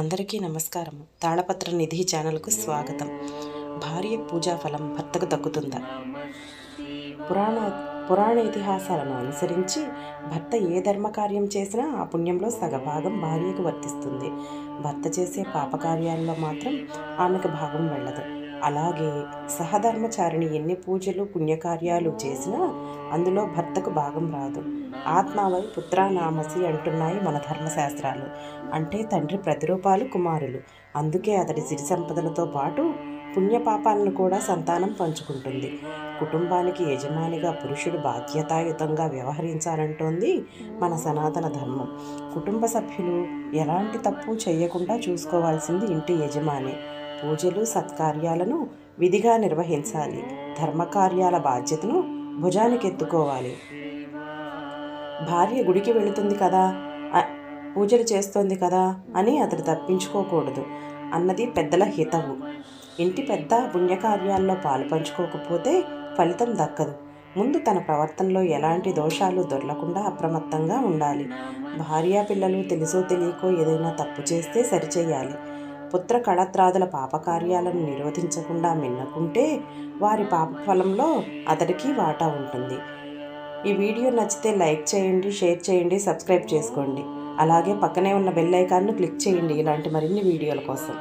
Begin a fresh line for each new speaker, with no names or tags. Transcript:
అందరికీ నమస్కారము తాళపత్ర నిధి ఛానల్కు స్వాగతం. భార్య పూజా ఫలం భర్తకు దక్కుతుందా? పురాణ పురాణ ఇతిహాసాలను అనుసరించి భర్త ఏ ధర్మకార్యం చేసినా ఆ పుణ్యంలో సగభాగం భార్యకు వర్తిస్తుంది. భర్త చేసే పాపకార్యాల్లో మాత్రం ఆమెకు భాగం వెళ్ళదు. అలాగే సహధర్మచారిణి ఎన్ని పూజలు పుణ్యకార్యాలు చేసినా అందులో భర్తకు భాగం రాదు. ఆత్మావై పుత్రానామసి అంటున్నాయి మన ధర్మశాస్త్రాలు. అంటే తండ్రి ప్రతిరూపాలు కుమారులు. అందుకే అతడి సిరి సంపదలతో పాటు పుణ్యపాపాలను కూడా సంతానం పంచుకుంటుంది. కుటుంబానికి యజమానిగా పురుషుడు బాధ్యతాయుతంగా వ్యవహరించాలంటోంది మన సనాతన ధర్మం. కుటుంబ సభ్యులు ఎలాంటి తప్పు చేయకుండా చూసుకోవాల్సింది ఇంటి యజమాని. పూజలు సత్కార్యాలను విధిగా నిర్వహించాలి. ధర్మకార్యాల బాధ్యతను భుజానికి ఎత్తుకోవాలి. భార్య గుడికి వెళుతుంది కదా పూజలు చేస్తోంది కదా అని అతడు తప్పించుకోకూడదు. అన్నది పెద్దల హితవు. ఇంటి పెద్ద పుణ్యకార్యాల్లో పాలు పంచుకోకపోతే ఫలితం దక్కదు. ముందు తన ప్రవర్తనలో ఎలాంటి దోషాలు దొరలకుండా అప్రమత్తంగా ఉండాలి. భార్యా పిల్లలు తెలుసో తెలియకో ఏదైనా తప్పు చేస్తే సరిచేయాలి. పుత్ర కళత్రాదుల పాపకార్యాలను నిరోధించకుండా మిన్నకుంటే వారి పాప ఫలంలో అతడికి వాటా ఉంటుంది. ఈ వీడియో నచ్చితే లైక్ చేయండి షేర్ చేయండి సబ్స్క్రైబ్ చేసుకోండి. అలాగే పక్కనే ఉన్న బెల్ ఐకాన్ను క్లిక్ చేయండి ఇలాంటి మరిన్ని వీడియోల కోసం.